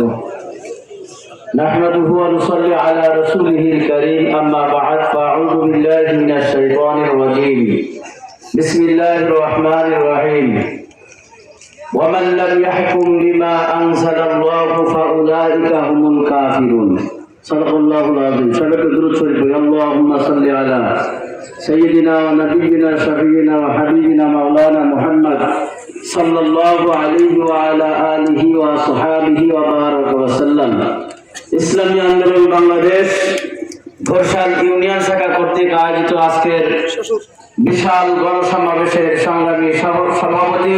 وبركاته. نحمده ونصلي على رسوله الكريم أما بعد فأعوذ بالله من الشيطان الرجيم. بسم الله الرحمن الرحيم. ومن لم يحكم بما أنزل الله فأولئك هم الكافرون. صدق الله العظيم. صدق درود شريف. اللهم صل على سيدنا ونبينا شفينا وحبيبنا مولانا محمد صلى الله عليه وعلى آله وصحابه وبارك وسلم ইসলামী আন্দোলন বাংলাদেশ ঘোষাল ইউনিয়ন শাখা কর্তৃক আয়োজিত আজকের বিশাল গণসমাবেশের সংগ্রামী সভ- সভাপতি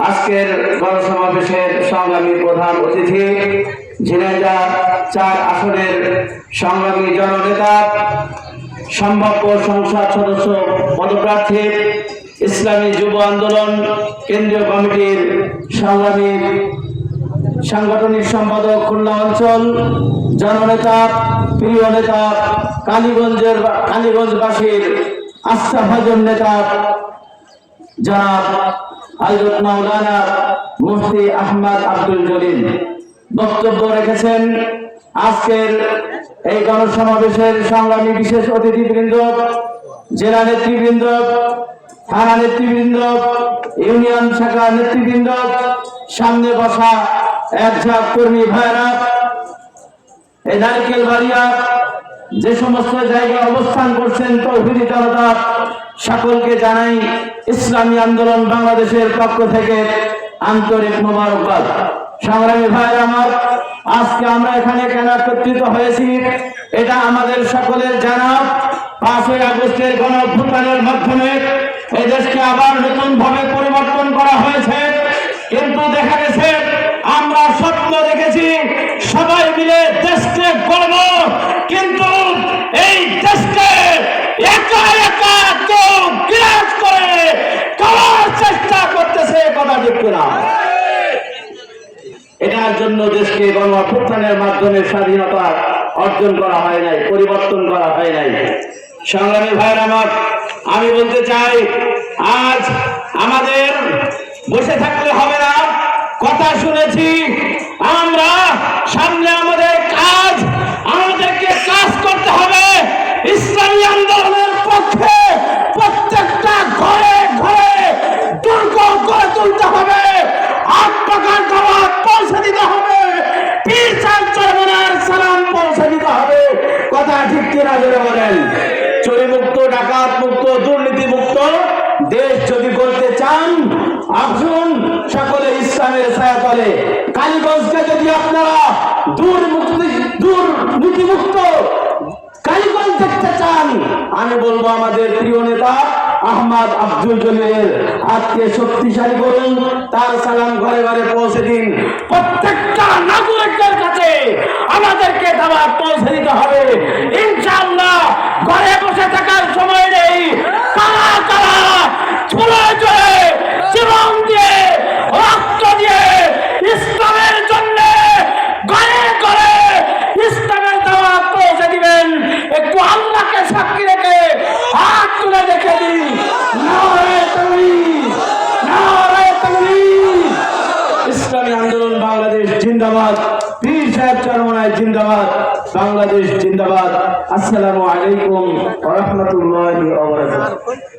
আজকের গণসমাবেশের সংগ্রামী প্রধান অতিথি ঝিনাইদহ চার আসনের সংগ্রামী জননেতা সম্ভাব্য সংসদ সদস্য পদপ্রার্থী ইসলামী যুব আন্দোলন কেন্দ্রীয় কমিটির সংগ্রামী সাংগঠনিক সম্পাদক খুলনা অঞ্চল জননেতা, প্রিয় নেতা, কালীগঞ্জের কালীগঞ্জবাসীর আস্থাভাজন নেতা জনাব হজরত মাওলানা মুফতি আহমদ আব্দুল জলিল। বক্তব্য রেখেছেন আজকের এই গণসমাবেশের সংগ্রামী বিশেষ অতিথিবৃন্দ, জেলা নেতৃবৃন্দ থানা নেতৃবৃন্দ, ইউনিয়ন শাখা নেতৃবৃন্দ, সামনে বসা এক ঝাঁক কর্মী ভাইরা এই নারকেল বাড়িয়া যে সমস্ত জায়গায় অবস্থান করছেন তৌহিদি জনতা, সকলকে জানাই ইসলামী আন্দোলন বাংলাদেশের পক্ষ থেকে আন্তরিক মোবারকবাদ। সংগ্রামী ভাই আমার, আজকে আমরা এখানে কেন একত্রিত হয়েছি, এটা আমাদের সকলের জানা। পাঁচই আগস্টের গণ মাধ্যমে এই আবার নতুন ভাবে পরিবর্তন করা হয়েছে। কিন্তু দেখা গেছে, আমরা স্বপ্ন দেখেছি, সবাই মিলে দেশকে গড়ব। কিন্তু এই দেশকে একা একা কেউ বিরাজ করে খাওয়ার চেষ্টা করতেছে কথা ঠিক না এটার জন্য দেশকে গণ অভ্যুত্থানের মাধ্যমে স্বাধীনতা অর্জন করা হয় নাই, পরিবর্তন করা হয় নাই। সংগ্রামী ভাইয়ের আমার আমি বলতে চাই আজ আমাদের বসে থাকলে হবে না। কথা শুনেছি আমরা সামনে আমাদের কাজ আমাদেরকে কাজ করতে হবে ইসলামী আন্দোলনের পক্ষে প্রত্যেকটা ঘরে ঘরে দুর্গ গড়ে তুলতে হবে আট টাকার খাবার পৌঁছে দিতে হবে পীর চাল চরমনার সালাম পৌঁছে দিতে হবে কথা ঠিক কিনা জোরে বলেন চুরি মুক্ত ডাকাত মুক্ত দুর্নীতি মুক্ত দেশ যদি করতে চান আসুন সকলে ইসলামের ছায়া তলে। কালীগঞ্জকে যদি আপনারা দূর মুক্তি দূর নীতিমুক্ত কালীগঞ্জ দেখতে চান, আমি বলব আমাদের প্রিয় নেতা আহমদ আব্দুল জলিলের হাতকে শক্তিশালী করুন তার সালাম ঘরে ঘরে পৌঁছে দিন। প্রত্যেকটা নাগরিকের কাছে আমাদেরকে দাবার পৌঁছে দিতে হবে। ইনশাআল্লাহ ঘরে বসে থাকার সময় নেই কারা কারা চলে চলে জীবন দিয়ে রক্ত দিয়ে ইসলামের জন্য ঘরে ঘরে ইসলামের দাওয়া পৌঁছে দিবেন একটু আল্লাহকে ইসলামী আন্দোলন বাংলাদেশ জিন্দাবাদ পীর সাহেব জিন্দাবাদ বাংলাদেশ জিন্দাবাদ। আসসালামু আলাইকুম রাহমাতুল্লাহি